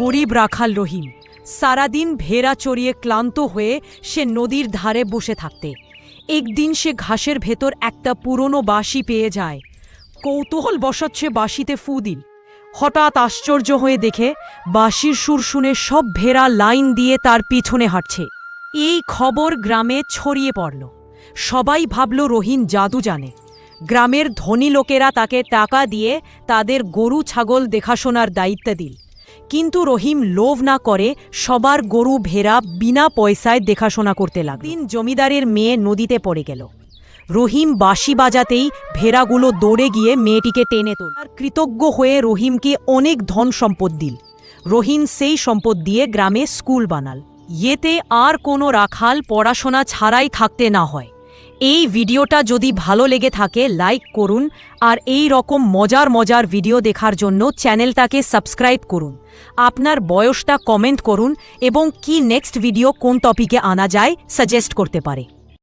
গরিব রাখাল রহিম। সারাদিন ভেড়া চড়িয়ে ক্লান্ত হয়ে সে নদীর ধারে বসে থাকতে। একদিন সে ঘাসের ভেতর একটা পুরনো বাঁশি পেয়ে যায়। কৌতূহল বসত সে বাঁশিতে ফু দিল। হঠাৎ আশ্চর্য হয়ে দেখে বাঁশির সুর শুনে সব ভেড়া লাইন দিয়ে তার পিছনে হাঁটছে। এই খবর গ্রামে ছড়িয়ে পড়ল। সবাই ভাবল রহিম জাদু জানে। গ্রামের ধনী লোকেরা তাকে টাকা দিয়ে তাদের গরু ছাগল দেখাশোনার দায়িত্ব দিল। কিন্তু রহিম লোভ না করে সবার গরু ভেড়া বিনা পয়সায় দেখাশোনা করতে লাগল। দিন জমিদারের মেয়ে নদীতে পড়ে গেল। রহিম বাঁশি বাজাতেই ভেড়াগুলো দৌড়ে গিয়ে মেয়েটিকে টেনে তোল। আর কৃতজ্ঞ হয়ে রহিমকে অনেক ধন সম্পদ দিল। রহিম সেই সম্পদ দিয়ে গ্রামে স্কুল বানাল। ইয়েতে আর কোনো রাখাল পড়াশোনা ছাড়াই থাকতে না হয়। এই ভিডিওটা যদি ভালো লেগে থাকে, লাইক করুন আর এই রকম মজার মজার ভিডিও দেখার জন্য চ্যানেলটাকে সাবস্ক্রাইব করুন। আপনার বয়সটা কমেন্ট করুন এবং কি নেক্সট ভিডিও কোন টপিকে আনা যায় সাজেস্ট করতে পারে।